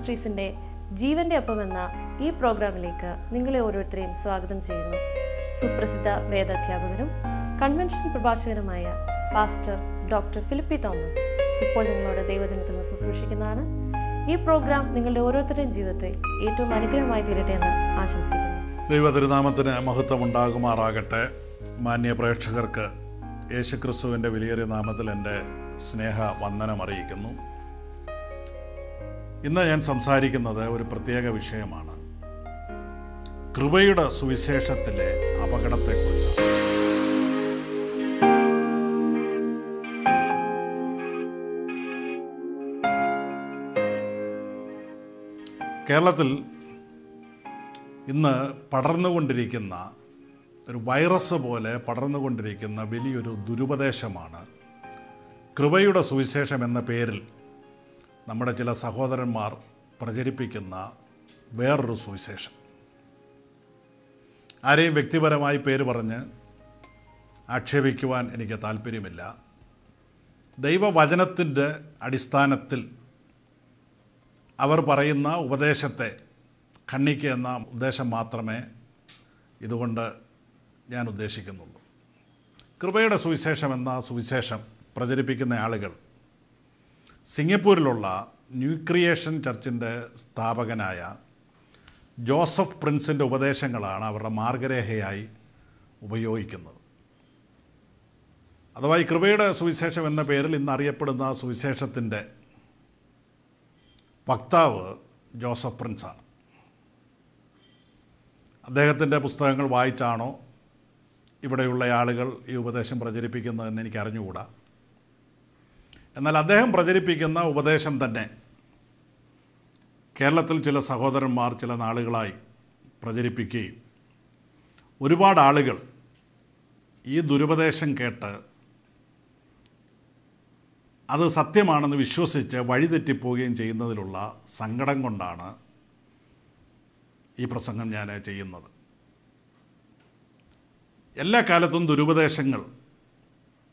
ജീവന്റെ ജീവന്റെ അപ്പം എന്ന ഈ പ്രോഗ്രാമിലേക്ക് നിങ്ങളെ ഓരോരുത്തരെയും സ്വാഗതം ചെയ്യുന്നു. സുപ്രസിദ്ധ വേദാധ്യാപകനും കൺവെൻഷൻ പ്രഭാഷകനുമായ പാസ്റ്റർ ഡോക്ടർ ഫിലിപ്പി തോമസ് ഇപ്പോൾ നിങ്ങളോട് ദൈവജനത്തിൽ നിന്ന് ശുശ്രൂഷിക്കുന്നതാണ്. ഈ പ്രോഗ്രാം നിങ്ങളുടെ ഓരോരുത്തരുടെയും ജീവിതത്തിൽ ഏറ്റവും അനുഗ്രഹമായി തീരട്ടെ എന്ന് ആശംസിക്കുന്നു. ദൈവ തിരുനാമത്തിന് മഹത്വം ഉണ്ടാകുമാറാകട്ടെ മാന്യ പ്രേക്ഷകർക്ക് യേശുക്രിസ്തുവിന്റെ വിലയേറിയ നാമത്തിൽ എന്റെ സ്നേഹ വന്ദനം അറിയിക്കുന്നു. ഇന്ന് ഞാൻ സംസാരിക്കുന്നത് ഒരു പ്രത്യേക വിഷയമാണ്. കൃപയുടെ സുവിശേഷത്തിലെ അപകടത്തെക്കുറിച്ചാണ്. കേരളത്തിൽ ഇന്ന് പടർന്നുകൊണ്ടിരിക്കുന്ന ഒരു വൈറസ് പോലെ പടർന്നുകൊണ്ടിരിക്കുന്ന വലിയൊരു ദുരുപദേശമാണ് കൃപയുടെ സുവിശേഷം എന്ന പേരിൽ നമ്മുടെ ചില സഹോദരന്മാർ പ്രചരിപ്പിക്കുന്ന വേറൊരു സുവിശേഷം. ആരെയും വ്യക്തിപരമായി പേര് പറഞ്ഞ് ആക്ഷേപിക്കുവാൻ എനിക്ക് താല്പര്യമില്ല. ദൈവവചനത്തിന്റെ അടിസ്ഥാനത്തിൽ അവർ പറയുന്ന ഉപദേശത്തെ ഖണ്ഡിക്കുക എന്ന ഉദ്ദേശം മാത്രമേ ഇതുകൊണ്ട് ഞാൻ ഉദ്ദേശിക്കുന്നുള്ളൂ. കൃപയുടെ സുവിശേഷം എന്ന സുവിശേഷം പ്രചരിപ്പിക്കുന്ന ആളുകൾ സിംഗപ്പൂരിലുള്ള ന്യൂ ക്രിയേഷൻ ചർച്ചിന്റെ സ്ഥാപകനായ ജോസഫ് പ്രിൻസിന്റെ ഉപദേശങ്ങളാണ് അവരുടെ മാർഗരേഖയായി ഉപയോഗിക്കുന്നത്. അഥവാ ഈ കൃപയുടെ സുവിശേഷം എന്ന പേരിൽ ഇന്ന് അറിയപ്പെടുന്ന സുവിശേഷത്തിന്റെ വക്താവ് ജോസഫ് പ്രിൻസാണ്. അദ്ദേഹത്തിന്റെ പുസ്തകങ്ങൾ വായിച്ചാണോ ഇവിടെയുള്ള ആളുകൾ ഈ ഉപദേശം പ്രചരിപ്പിക്കുന്നതെന്ന് എനിക്ക് അറിഞ്ഞുകൂടാ എന്നാൽ അദ്ദേഹം പ്രചരിപ്പിക്കുന്ന ഉപദേശം തന്നെ കേരളത്തിൽ ചില സഹോദരന്മാർ ചില നാളുകളായി പ്രചരിപ്പിക്കുകയും ഒരുപാട് ആളുകൾ ഈ ദുരുപദേശം കേട്ട് അത് സത്യമാണെന്ന് വിശ്വസിച്ച് വഴിതെറ്റിപ്പോവുകയും ചെയ്യുന്നതിലുള്ള സങ്കടം കൊണ്ടാണ് ഈ പ്രസംഗം ഞാൻ ചെയ്യുന്നത്. എല്ലാ കാലത്തും ദുരുപദേശങ്ങൾ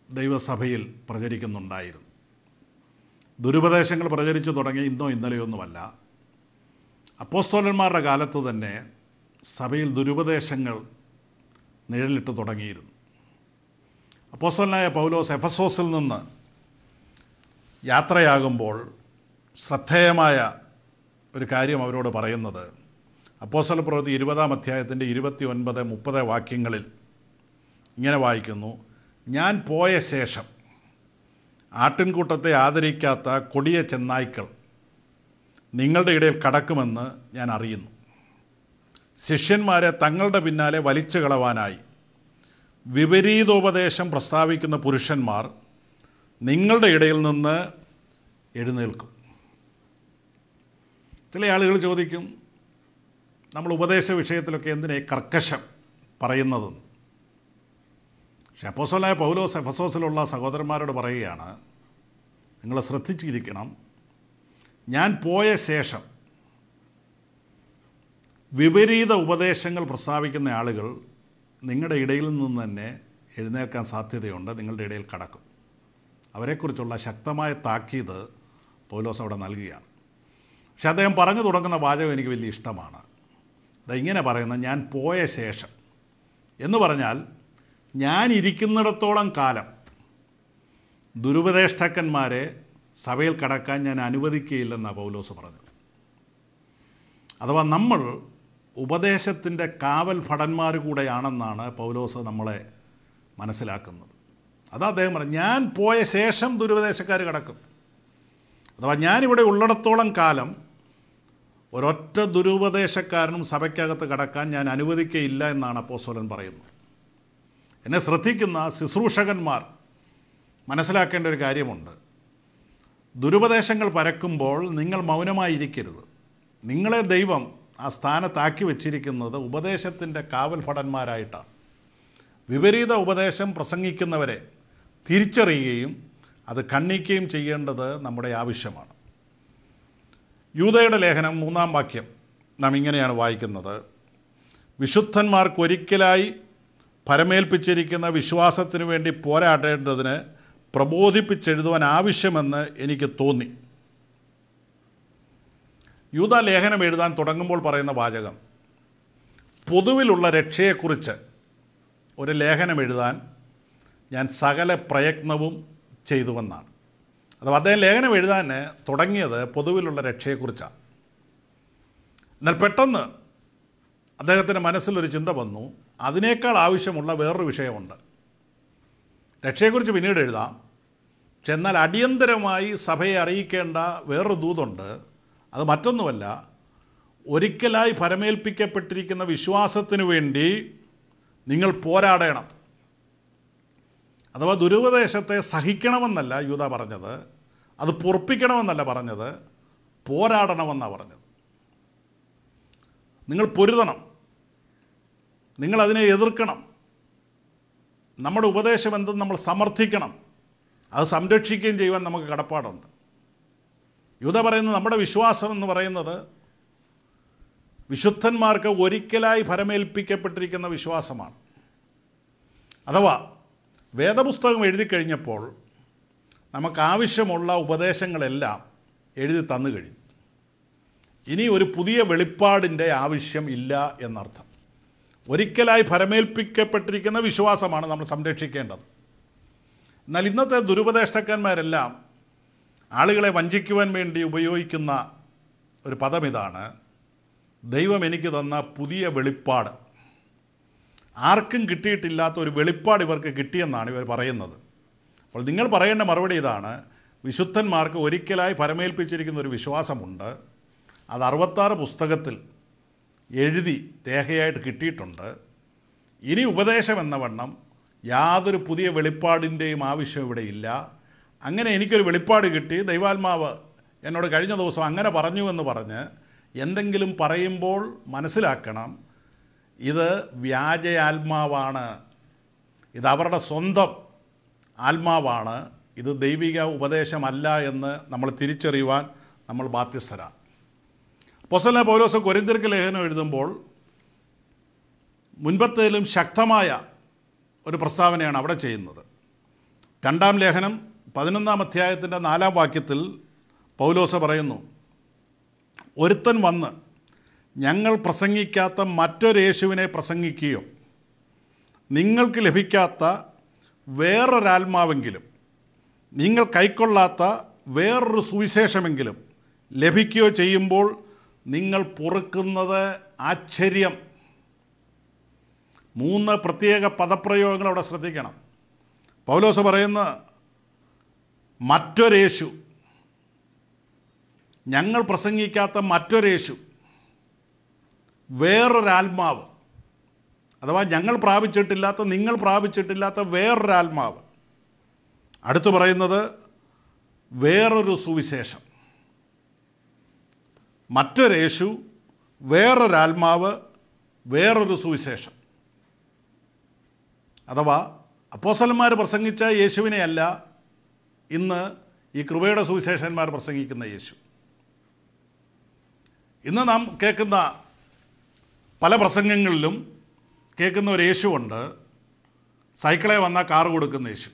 ദൈവസഭയിൽ പ്രചരിക്കുന്നുണ്ടായിരുന്നു. ദുരുപദേശങ്ങൾ പ്രചരിച്ചു തുടങ്ങി ഇന്നോ ഇന്നലെയൊന്നുമല്ല. അപ്പോസ്തോലന്മാരുടെ കാലത്ത് തന്നെ സഭയിൽ ദുരുപദേശങ്ങൾ നിഴലിട്ട് തുടങ്ങിയിരുന്നു. അപ്പോസ്തോലനായ പൗലോസ് എഫസോസിൽ നിന്ന് യാത്രയാകുമ്പോൾ ശ്രദ്ധേയമായ ഒരു കാര്യം അവരോട് പറയുന്നത് അപ്പോസ്തല പ്രവൃത്തി ഇരുപതാം അധ്യായത്തിന്റെ ഇരുപത്തി ഒൻപത് മുപ്പത് വാക്യങ്ങളിൽ ഇങ്ങനെ വായിക്കുന്നു ഞാൻ പോയ ശേഷം ആട്ടിൻകൂട്ടത്തെ ആദരിക്കാത്ത കൊടിയ ചെന്നായ്ക്കൾ നിങ്ങളുടെ ഇടയിൽ കടക്കുമെന്ന് ഞാൻ അറിയുന്നു. ശിഷ്യന്മാരെ തങ്ങളുടെ പിന്നാലെ വലിച്ചു കളവാനായി വിപരീതോപദേശം പ്രസ്താവിക്കുന്ന പുരുഷന്മാർ നിങ്ങളുടെ ഇടയിൽ നിന്ന് എഴുന്നേൽക്കും. ചില ആളുകൾ ചോദിക്കും നമ്മൾ ഉപദേശ വിഷയത്തിലൊക്കെ എന്തിനെ കർക്കശം പറയുന്നതെന്ന്? പക്ഷെ അപ്പോസോലായ പൗലോസ് എഫസോസിലുള്ള സഹോദരന്മാരോട് പറയുകയാണ് നിങ്ങൾ ശ്രദ്ധിച്ചിരിക്കണം. ഞാൻ പോയ ശേഷം വിപരീത ഉപദേശങ്ങൾ പ്രസ്താവിക്കുന്ന ആളുകൾ നിങ്ങളുടെ ഇടയിൽ നിന്ന് തന്നെ എഴുന്നേൽക്കാൻ സാധ്യതയുണ്ട്. നിങ്ങളുടെ ഇടയിൽ കടക്കും. അവരെക്കുറിച്ചുള്ള ശക്തമായ താക്കീത് പൗലോസ് അവിടെ നൽകുകയാണ്. പക്ഷെ അദ്ദേഹം പറഞ്ഞു തുടങ്ങുന്ന വാചകം എനിക്ക് വലിയ ഇഷ്ടമാണ്. അത് ഇങ്ങനെ പറയുന്നത് ഞാൻ പോയ ശേഷം. എന്ന് പറഞ്ഞാൽ ഞാൻ ഇരിക്കുന്നിടത്തോളം കാലം ദുരുപദേഷ്ടക്കന്മാരെ സഭയിൽ കടക്കാൻ ഞാൻ അനുവദിക്കുകയില്ലെന്നാണ് പൗലോസ് പറഞ്ഞു അഥവാ നമ്മൾ ഉപദേശത്തിന്റെ കാവൽ ഭടന്മാർ കൂടെയാണെന്നാണ് പൗലോസ് നമ്മളെ മനസ്സിലാക്കുന്നത്. അത് അദ്ദേഹം പറഞ്ഞു ഞാൻ പോയ ശേഷം ദുരുപദേശക്കാർ കിടക്കും. അഥവാ ഞാനിവിടെ ഉള്ളിടത്തോളം കാലം ഒരൊറ്റ ദുരുപദേശക്കാരനും സഭയ്ക്കകത്ത് കടക്കാൻ ഞാൻ അനുവദിക്കയില്ല എന്നാണ് അപ്പോസ്വലൻ പറയുന്നത്. എന്നെ ശ്രദ്ധിക്കുന്ന ശുശ്രൂഷകന്മാർ മനസ്സിലാക്കേണ്ട ഒരു കാര്യമുണ്ട്. ദുരുപദേശങ്ങൾ പരക്കുമ്പോൾ നിങ്ങൾ മൗനമായിരിക്കരുത്. നിങ്ങളെ ദൈവം ആ സ്ഥാനത്താക്കി വച്ചിരിക്കുന്നത് ഉപദേശത്തിന്റെ കാവൽ ഭടന്മാരായിട്ടാണ് വിപരീത ഉപദേശം പ്രസംഗിക്കുന്നവരെ തിരിച്ചറിയുകയും അത് ഖണ്ഡിക്കുകയും ചെയ്യേണ്ടത് നമ്മുടെ ആവശ്യമാണ്. യൂതയുടെ ലേഖനം മൂന്നാം വാക്യം നാം ഇങ്ങനെയാണ് വായിക്കുന്നത്. വിശുദ്ധന്മാർക്കൊരിക്കലായി പരമേൽപ്പിച്ചിരിക്കുന്ന വിശ്വാസത്തിനു വേണ്ടി പോരാടേണ്ടതിന് പ്രബോധിപ്പിച്ചെഴുതുവാൻ ആവശ്യമെന്ന് എനിക്ക് തോന്നി. യൂത ലേഖനം എഴുതാൻ തുടങ്ങുമ്പോൾ പറയുന്ന വാചകം പൊതുവിലുള്ള രക്ഷയെക്കുറിച്ച് ഒരു ലേഖനം എഴുതാൻ ഞാൻ സകല പ്രയത്നവും ചെയ്തുവെന്നാണ്. അഥവാ അദ്ദേഹം ലേഖനം എഴുതാൻ തുടങ്ങിയത് പൊതുവിലുള്ള രക്ഷയെക്കുറിച്ചാണ്. എന്നാൽ പെട്ടെന്ന് അദ്ദേഹത്തിന്റെ മനസ്സിലൊരു ചിന്ത വന്നു അതിനേക്കാൾ ആവശ്യമുള്ള വേറൊരു വിഷയമുണ്ട്. രക്ഷയെക്കുറിച്ച് പിന്നീട് എഴുതാം. പക്ഷെ എന്നാൽ അടിയന്തരമായി സഭയെ അറിയിക്കേണ്ട വേറൊരു ദൂതുണ്ട്. അത് മറ്റൊന്നുമല്ല ഒരിക്കലായി പരമേൽപ്പിക്കപ്പെട്ടിരിക്കുന്ന വിശ്വാസത്തിനു വേണ്ടി നിങ്ങൾ പോരാടണം. അഥവാ ദുരുപദേശത്തെ സഹിക്കണമെന്നല്ല യൂത പറഞ്ഞത് അത് പൊറപ്പിക്കണമെന്നല്ല പറഞ്ഞത് പോരാടണമെന്നാണ് പറഞ്ഞത്. നിങ്ങൾ പൊരുതണം. നിങ്ങളതിനെ എതിർക്കണം. നമ്മുടെ ഉപദേശം എന്തെന്ന് നമ്മൾ സമർത്ഥിക്കണം. അത് സംരക്ഷിക്കുകയും ചെയ്യുവാൻ നമുക്ക് കടപ്പാടുണ്ട്. യൂത പറയുന്നത് നമ്മുടെ വിശ്വാസം എന്ന് പറയുന്നത് വിശുദ്ധന്മാർക്ക് ഒരിക്കലായി ഫലമേൽപ്പിക്കപ്പെട്ടിരിക്കുന്ന വിശ്വാസമാണ്. അഥവാ വേദപുസ്തകം എഴുതി കഴിഞ്ഞപ്പോൾ നമുക്ക് ആവശ്യമുള്ള ഉപദേശങ്ങളെല്ലാം എഴുതി തന്നു കഴിഞ്ഞു. ഇനി ഒരു പുതിയ വെളിപ്പാടിന്റെ ആവശ്യം ഇല്ല എന്നർത്ഥം. ഒരിക്കലായി ഫരമേൽപ്പിക്കപ്പെട്ടിരിക്കുന്ന വിശ്വാസമാണ് നമ്മൾ സംരക്ഷിക്കേണ്ടത്. എന്നാൽ ഇന്നത്തെ ദുരുപദേഷ്ടക്കന്മാരെല്ലാം ആളുകളെ വഞ്ചിക്കുവാൻ വേണ്ടി ഉപയോഗിക്കുന്ന ഒരു പദം ഇതാണ്. ദൈവം എനിക്ക് തന്ന പുതിയ വെളിപ്പാട്. ആർക്കും കിട്ടിയിട്ടില്ലാത്ത ഒരു വെളിപ്പാട് ഇവർക്ക് കിട്ടിയെന്നാണ് ഇവർ പറയുന്നത്. അപ്പോൾ നിങ്ങൾ പറയേണ്ട മറുപടി ഇതാണ് വിശുദ്ധന്മാർക്ക് ഒരിക്കലായി പരമേൽപ്പിച്ചിരിക്കുന്ന ഒരു വിശ്വാസമുണ്ട്. അത് അറുപത്താറ് പുസ്തകത്തിൽ എഴുതി രേഖയായിട്ട് കിട്ടിയിട്ടുണ്ട്. ഇനി ഉപദേശം എന്ന വണ്ണം യാതൊരു പുതിയ വെളിപ്പാടിന്റെയും ആവശ്യം ഇവിടെ ഇല്ല. അങ്ങനെ എനിക്കൊരു വെളിപ്പാട് കിട്ടി. ദൈവാത്മാവ് എന്നോട് കഴിഞ്ഞ ദിവസം അങ്ങനെ പറഞ്ഞു എന്ന് പറഞ്ഞ് എന്തെങ്കിലും പറയുമ്പോൾ മനസ്സിലാക്കണം ഇത് വ്യാജ ആത്മാവാണ് ഇത് അവരുടെ സ്വന്തം ആത്മാവാണ്. ഇത് ദൈവിക ഉപദേശമല്ല എന്ന് നമ്മൾ തിരിച്ചറിയുവാൻ നമ്മൾ ബാധ്യസ്ഥരാണ്. പൊസല പൗലോസ് കൊരിന്തിർക്ക് ലേഖനം എഴുതുമ്പോൾ മുൻപത്തേലും ശക്തമായ ഒരു പ്രസ്താവനയാണ് അവിടെ ചെയ്യുന്നത്. രണ്ടാം ലേഖനം പതിനൊന്നാം അധ്യായത്തിന്റെ നാലാം വാക്യത്തിൽ പൗലോസ പറയുന്നു ഒരുത്തൻ വന്ന് ഞങ്ങൾ പ്രസംഗിക്കാത്ത മറ്റൊരു യേശുവിനെ പ്രസംഗിക്കുകയോ നിങ്ങൾക്ക് ലഭിക്കാത്ത വേറൊരാത്മാവെങ്കിലും നിങ്ങൾ കൈക്കൊള്ളാത്ത വേറൊരു സുവിശേഷമെങ്കിലും ലഭിക്കുകയോ ചെയ്യുമ്പോൾ നിങ്ങൾ പൊറുക്കുന്നത് ആശ്ചര്യം. മൂന്ന് പ്രത്യേക പദപ്രയോഗങ്ങൾ അവിടെ ശ്രദ്ധിക്കണം. പൗലോസ് പറയുന്ന മറ്റൊരേശു. ഞങ്ങൾ പ്രസംഗിക്കാത്ത മറ്റൊരേശു. വേറൊരാത്മാവ്. അഥവാ ഞങ്ങൾ പ്രാപിച്ചിട്ടില്ലാത്ത നിങ്ങൾ പ്രാപിച്ചിട്ടില്ലാത്ത വേറൊരാത്മാവ്. അടുത്തു പറയുന്നത് വേറൊരു സുവിശേഷം. മറ്റൊരേശു വേറൊരാത്മാവ് വേറൊരു സുവിശേഷം. അഥവാ അപ്പോസലന്മാർ പ്രസംഗിച്ച യേശുവിനെയല്ല ഇന്ന് ഈ കൃപയുടെ സുവിശേഷന്മാർ പ്രസംഗിക്കുന്ന യേശു. ഇന്ന് നാം കേൾക്കുന്ന പല പ്രസംഗങ്ങളിലും കേൾക്കുന്ന ഒരു യേശുവുണ്ട് സൈക്കിളെ വന്നാൽ കാറ് കൊടുക്കുന്ന യേശു.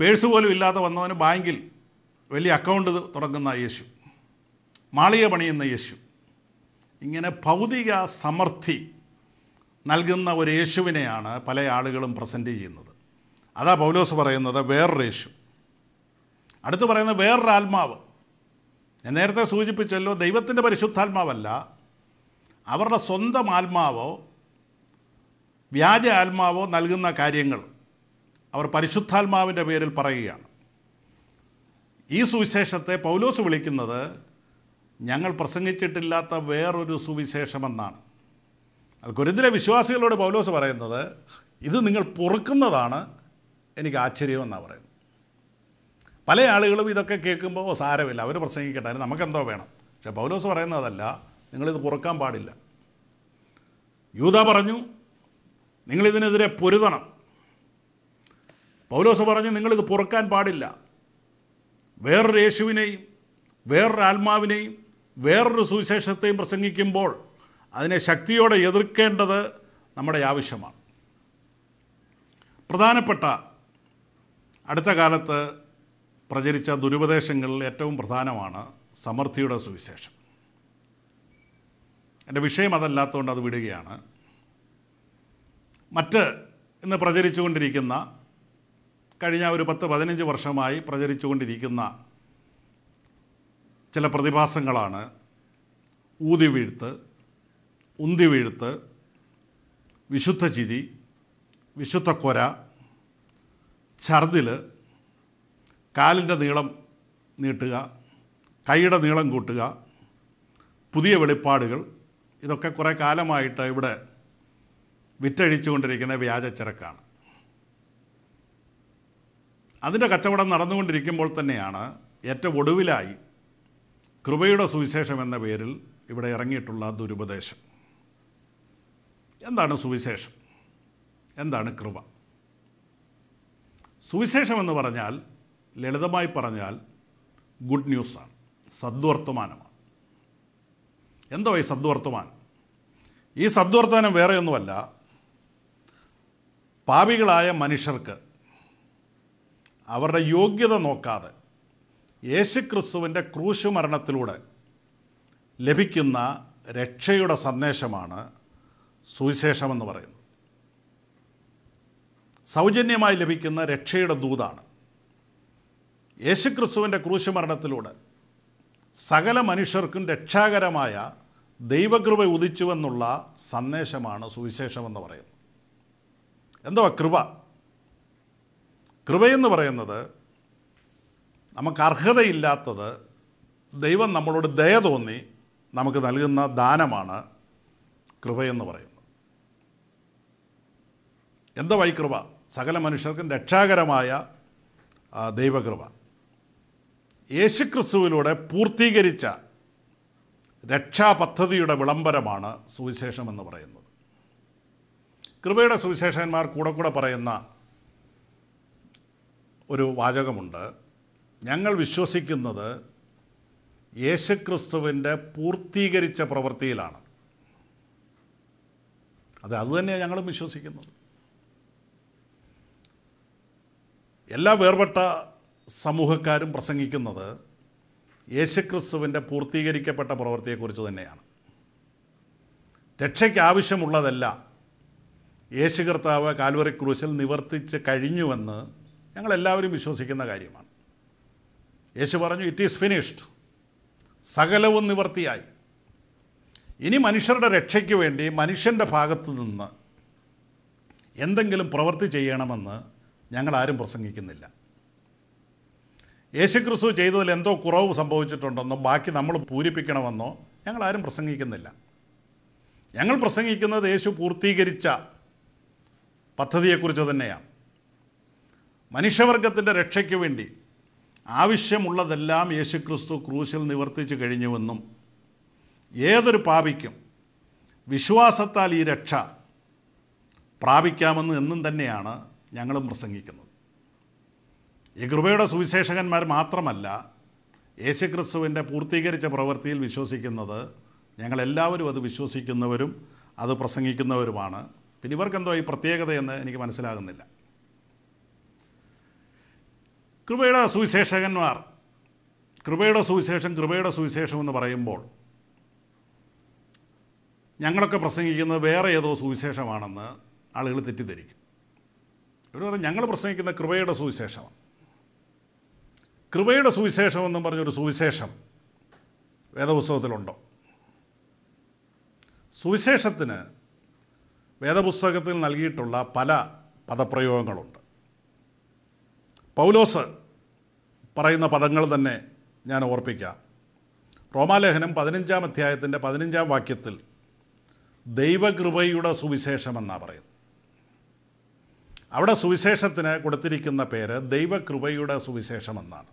പേഴ്സ് പോലും ഇല്ലാതെ വന്നവന് ബാങ്കിൽ വലിയ അക്കൗണ്ട് തുടങ്ങുന്ന യേശു മാളിക പണിയുന്ന യേശു ഇങ്ങനെ ഭൗതിക സമൃദ്ധി നൽകുന്ന ഒരു യേശുവിനെയാണ് പല ആളുകളും പ്രസന്റ് ചെയ്യുന്നത്. അതാ പൗലോസ് പറയുന്നത് വേറൊരു യേശു. അടുത്ത് പറയുന്നത് വേറൊരു ആത്മാവ്. ഞാൻ നേരത്തെ സൂചിപ്പിച്ചല്ലോ ദൈവത്തിന്റെ പരിശുദ്ധാത്മാവല്ല അവരുടെ സ്വന്തം ആത്മാവോ വ്യാജ ആത്മാവോ നൽകുന്ന കാര്യങ്ങൾ അവർ പരിശുദ്ധാത്മാവിന്റെ പേരിൽ പറയുകയാണ്. ഈ സുവിശേഷത്തെ പൗലോസ് വിളിക്കുന്നത് ഞങ്ങൾ പ്രസംഗിച്ചിട്ടില്ലാത്ത വേറൊരു സുവിശേഷമെന്നാണ്. അത് കുരുന്തിലെ വിശ്വാസികളോട് പൗലോസ് പറയുന്നത് ഇത് നിങ്ങൾ പൊറുക്കുന്നതാണ് എനിക്ക് ആശ്ചര്യമെന്നാണ് പറയുന്നത്. പല ആളുകളും ഇതൊക്കെ കേൾക്കുമ്പോൾ സാരമില്ല അവർ പ്രസംഗിക്കട്ടെ അതിന് നമുക്കെന്തോ വേണം. പക്ഷെ പൗലോസ് പറയുന്നതല്ല നിങ്ങളിത് പൊറുക്കാൻ പാടില്ല. യൂത പറഞ്ഞു നിങ്ങളിതിനെതിരെ പൊരുതണം. പൗലോസ് പറഞ്ഞു നിങ്ങളിത് പൊറുക്കാൻ പാടില്ല. വേറൊരു യേശുവിനെയും വേറൊരു ആത്മാവിനെയും വേറൊരു സുവിശേഷത്തെയും പ്രസംഗിക്കുമ്പോൾ അതിനെ ശക്തിയോടെ എതിർക്കേണ്ടത് നമ്മുടെ ആവശ്യമാണ്. പ്രധാനപ്പെട്ട അടുത്ത കാലത്ത് പ്രചരിച്ച ദുരുപദേശങ്ങളിൽ ഏറ്റവും പ്രധാനമാണ് സമൃദ്ധിയുടെ സുവിശേഷം. എന്റെ വിഷയം അതല്ലാത്തതുകൊണ്ട് അത് വിടുകയാണ്. മറ്റ് ഇന്ന് പ്രചരിച്ചുകൊണ്ടിരിക്കുന്ന കഴിഞ്ഞ ഒരു പത്ത് പതിനഞ്ച് വർഷമായി പ്രചരിച്ചുകൊണ്ടിരിക്കുന്ന ചില പ്രതിഭാസങ്ങളാണ്. ഊതി വീഴ്ത്ത് ഉന്തി വീഴ്ത്ത് വിശുദ്ധ ചിരി വിശുദ്ധ കൊര ഛർദിൽ കാലിന്റെ നീളം നീട്ടുക കൈയുടെ നീളം കൂട്ടുക പുതിയ വെളിപ്പാടുകൾ ഇതൊക്കെ കുറേ കാലമായിട്ട് ഇവിടെ വിറ്റഴിച്ചുകൊണ്ടിരിക്കുന്ന വ്യാജച്ചരക്കാണ് അതിന്റെ കച്ചവടം നടന്നുകൊണ്ടിരിക്കുമ്പോൾ തന്നെയാണ് ഏറ്റവും ഒടുവിലായി കൃപയുടെ സുവിശേഷം എന്ന പേരിൽ ഇവിടെ ഇറങ്ങിയിട്ടുള്ള ദുരുപദേശം. എന്താണ് സുവിശേഷം? എന്താണ് കൃപ? സുവിശേഷം എന്ന് പറഞ്ഞാൽ ലളിതമായി പറഞ്ഞാൽ ഗുഡ് ന്യൂസാണ് സദ്വർത്തമാനമാണ്. എന്തോ ഈ സദ്വർത്തമാനം? ഈ സദ്വർത്തമാനം വേറെയൊന്നുമല്ല പാപികളായ മനുഷ്യർക്ക് അവരുടെ യോഗ്യത നോക്കാതെ യേശുക്രിസ്തുവിന്റെ ക്രൂശു മരണത്തിലൂടെ ലഭിക്കുന്ന രക്ഷയുടെ സന്ദേശമാണ് സുവിശേഷമെന്ന് പറയുന്നത് സൗജന്യമായി ലഭിക്കുന്ന രക്ഷയുടെ ദൂതാണ്. യേശുക്രിസ്തുവിന്റെ ക്രൂശു മരണത്തിലൂടെ സകല മനുഷ്യർക്കും രക്ഷാകരമായ ദൈവകൃപ ഉദിച്ചുവെന്നുള്ള സന്ദേശമാണ് സുവിശേഷമെന്ന് പറയുന്നത് എന്തോ കൃപ? കൃപയെന്ന് പറയുന്നത് നമുക്ക് അർഹതയില്ലാത്തത് ദൈവം നമ്മളോട് ദയ തോന്നി നമുക്ക് നൽകുന്ന ദാനമാണ് കൃപയെന്ന് പറയുന്നത്. എന്താ വൈകൃപ കൃപ? സകല മനുഷ്യർക്കും രക്ഷാകരമായ ദൈവകൃപ. യേശുക്രിസ്തുവിലൂടെ പൂർത്തീകരിച്ച രക്ഷാപദ്ധതിയുടെ വിളംബരമാണ് സുവിശേഷം എന്ന് പറയുന്നത്. കൃപയുടെ സുവിശേഷന്മാർ കൂടെ കൂടെ പറയുന്ന ഒരു വാചകമുണ്ട്. ഞങ്ങൾ വിശ്വസിക്കുന്നത് യേശുക്രിസ്തുവിന്റെ പൂർത്തീകരിച്ച പ്രവൃത്തിയിലാണ്. അത് അതുതന്നെയാണ് ഞങ്ങളും വിശ്വസിക്കുന്നത്. എല്ലാ വേർപെട്ട സമൂഹക്കാരും പ്രസംഗിക്കുന്നത് യേശുക്രിസ്തുവിന്റെ പൂർത്തീകരിക്കപ്പെട്ട പ്രവൃത്തിയെക്കുറിച്ച് തന്നെയാണ്. രക്ഷയ്ക്ക് ആവശ്യമുള്ളതല്ല യേശു കർത്താവ് കാൽവറി ക്രൂശിൽ നിവർത്തിച്ച് കഴിഞ്ഞുവെന്ന് ഞങ്ങളെല്ലാവരും വിശ്വസിക്കുന്ന കാര്യമാണ്. യേശു പറഞ്ഞു ഇറ്റ് ഈസ് ഫിനിഷ്ഡ് സകലവും നിവർത്തിയായി. ഇനി മനുഷ്യരുടെ രക്ഷയ്ക്ക് വേണ്ടി മനുഷ്യന്റെ ഭാഗത്ത് നിന്ന് എന്തെങ്കിലും പ്രവൃത്തി ചെയ്യണമെന്ന് ഞങ്ങളാരും പ്രസംഗിക്കുന്നില്ല. യേശുക്രിസ്തു ചെയ്തതിൽ എന്തോ കുറവ് സംഭവിച്ചിട്ടുണ്ടെന്നോ ബാക്കി നമ്മൾ പൂരിപ്പിക്കണമെന്നോ ഞങ്ങളാരും പ്രസംഗിക്കുന്നില്ല. ഞങ്ങൾ പ്രസംഗിക്കുന്നത് യേശു പൂർത്തീകരിച്ച പദ്ധതിയെക്കുറിച്ച് തന്നെയാണ്. മനുഷ്യവർഗത്തിന്റെ രക്ഷയ്ക്ക് വേണ്ടി ആവശ്യമുള്ളതെല്ലാം യേശുക്രിസ്തു ക്രൂശിൽ നിവർത്തിച്ചു കഴിഞ്ഞുവെന്നും ഏതൊരു പാപിക്കും വിശ്വാസത്താൽ ഈ രക്ഷ പ്രാപിക്കാമെന്ന് എന്നും തന്നെയാണ് ഞങ്ങളും പ്രസംഗിക്കുന്നത്. ഈ കൃപയുടെ സുവിശേഷകന്മാർ മാത്രമല്ല യേശുക്രിസ്തുവിന്റെ പൂർത്തീകരിച്ച പ്രവൃത്തിയിൽ വിശ്വസിക്കുന്നത് ഞങ്ങളെല്ലാവരും അത് വിശ്വസിക്കുന്നവരും അത് പ്രസംഗിക്കുന്നവരുമാണ്. പിന്നെ ഇവർക്കെന്തോ ഈ പ്രത്യേകതയെന്ന് എനിക്ക് മനസ്സിലാകുന്നില്ല. കൃപയുടെ സുവിശേഷകന്മാർ. കൃപയുടെ സുവിശേഷം കൃപയുടെ സുവിശേഷം എന്ന് പറയുമ്പോൾ ഞങ്ങളൊക്കെ പ്രസംഗിക്കുന്നത് വേറെ ഏതോ സുവിശേഷമാണെന്ന് ആളുകൾ തെറ്റിദ്ധരിക്കും. ഇവർ പറയും ഞങ്ങൾ പ്രസംഗിക്കുന്ന കൃപയുടെ സുവിശേഷമാണ്. കൃപയുടെ സുവിശേഷം എന്നും പറഞ്ഞൊരു സുവിശേഷം വേദപുസ്തകത്തിലുണ്ടോ? സുവിശേഷത്തിന് വേദപുസ്തകത്തിൽ നൽകിയിട്ടുള്ള പല പദപ്രയോഗങ്ങളുണ്ട്. പൗലോസ് പറയുന്ന പദങ്ങൾ തന്നെ ഞാൻ ഓർപ്പിക്കാം. റോമാലേഖനം പതിനഞ്ചാം അധ്യായത്തിന്റെ പതിനഞ്ചാം വാക്യത്തിൽ ദൈവകൃപയുടെ സുവിശേഷം എന്നാണ് പറയുന്നത്. അവിടെ സുവിശേഷത്തിന് കൊടുത്തിരിക്കുന്ന പേര് ദൈവകൃപയുടെ സുവിശേഷം എന്നാണ്.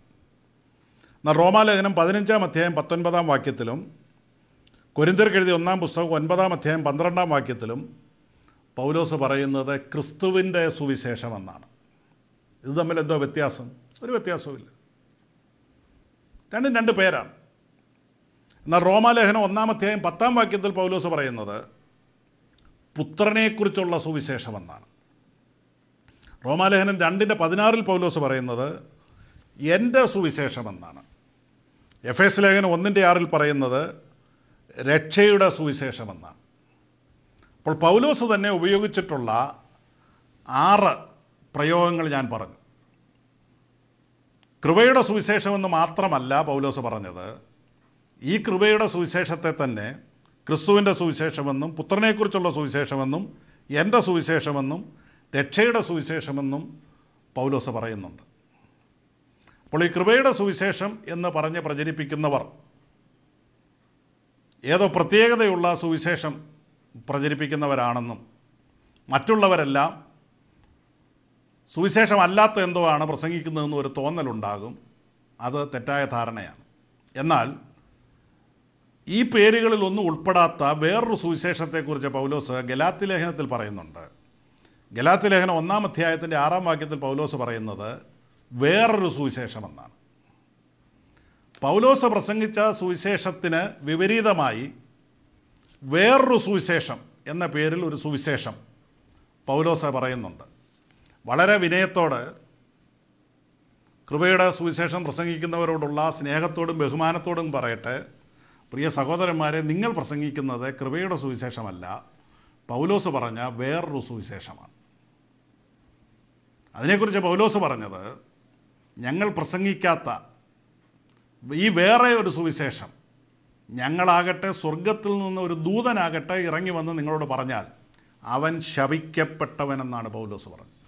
എന്നാൽ റോമാലേഖനം പതിനഞ്ചാം അധ്യായം പത്തൊൻപതാം വാക്യത്തിലും കൊരിന്തർക്ക് എഴുതിയ ഒന്നാം പുസ്തകം ഒൻപതാം അധ്യായം പന്ത്രണ്ടാം വാക്യത്തിലും പൗലോസ് പറയുന്നത് ക്രിസ്തുവിന്റെ സുവിശേഷം എന്നാണ്. ഇത് തമ്മിൽ എന്തോ വ്യത്യാസം? ഒരു വ്യത്യാസവുമില്ല. രണ്ടും രണ്ട് പേരാണ്. എന്നാൽ റോമാലേഖനം ഒന്നാമധ്യായം പത്താം വാക്യത്തിൽ പൗലോസ് പറയുന്നത് പുത്രനെക്കുറിച്ചുള്ള സുവിശേഷം എന്നാണ്. റോമാലേഖനം രണ്ടിന്റെ പതിനാറിൽ പൗലോസ് പറയുന്നത് എന്റെ സുവിശേഷമെന്നാണ് എഫ് എസ് ലേഖനം ഒന്നിന്റെ ആറിൽ പറയുന്നത് രക്ഷയുടെ സുവിശേഷമെന്നാണ് അപ്പോൾ പൗലോസ് തന്നെ ഉപയോഗിച്ചിട്ടുള്ള ആറ് പ്രയോഗങ്ങൾ ഞാൻ പറഞ്ഞു. കൃപയുടെ സുവിശേഷമെന്ന് മാത്രമല്ല പൗലോസ് പറഞ്ഞത്. ഈ കൃപയുടെ സുവിശേഷത്തെ തന്നെ ക്രിസ്തുവിന്റെ സുവിശേഷമെന്നും പുത്രനെക്കുറിച്ചുള്ള സുവിശേഷമെന്നും എന്റെ സുവിശേഷമെന്നും രക്ഷയുടെ സുവിശേഷമെന്നും പൗലോസ് പറയുന്നുണ്ട്. അപ്പോൾ ഈ കൃപയുടെ സുവിശേഷം എന്ന് പറഞ്ഞ് പ്രചരിപ്പിക്കുന്നവർ ഏതോ പ്രത്യേകതയുള്ള സുവിശേഷം പ്രചരിപ്പിക്കുന്നവരാണെന്നും മറ്റുള്ളവരെല്ലാം സുവിശേഷമല്ലാത്ത എന്തോ ആണ് പ്രസംഗിക്കുന്നതെന്ന് ഒരു തോന്നലുണ്ടാകും. അത് തെറ്റായ ധാരണയാണ്. എന്നാൽ ഈ പേരുകളിൽ ഒന്നും ഉൾപ്പെടാത്ത വേറൊരു സുവിശേഷത്തെക്കുറിച്ച് പൗലോസ് ഗലാത്തി ലേഖനത്തിൽ പറയുന്നുണ്ട്. ഗലാത്തി ലേഖനം ഒന്നാം അധ്യായത്തിന്റെ ആറാം വാക്യത്തിൽ പൗലോസ് പറയുന്നത് വേറൊരു സുവിശേഷമെന്നാണ്. പൗലോസ് പ്രസംഗിച്ച സുവിശേഷത്തിന് വിപരീതമായി വേറൊരു സുവിശേഷം എന്ന പേരിൽ ഒരു സുവിശേഷം പൗലോസ് പറയുന്നുണ്ട്. വളരെ വിനയത്തോട് കൃപയുടെ സുവിശേഷം പ്രസംഗിക്കുന്നവരോടുള്ള സ്നേഹത്തോടും ബഹുമാനത്തോടും പറയട്ടെ. പ്രിയ സഹോദരന്മാരെ നിങ്ങൾ പ്രസംഗിക്കുന്നത് കൃപയുടെ സുവിശേഷമല്ല. പൗലോസ് പറഞ്ഞ വേറൊരു സുവിശേഷമാണ്. അതിനെക്കുറിച്ച് പൗലോസ് പറഞ്ഞത് ഞങ്ങൾ പ്രസംഗിക്കാത്ത ഈ വേറെ ഒരു സുവിശേഷം ഞങ്ങളാകട്ടെ സ്വർഗത്തിൽ നിന്ന് ഒരു ദൂതനാകട്ടെ ഇറങ്ങി വന്ന് നിങ്ങളോട് പറഞ്ഞാൽ അവൻ ശപിക്കപ്പെട്ടവനെന്നാണ് പൗലോസ് പറഞ്ഞത്.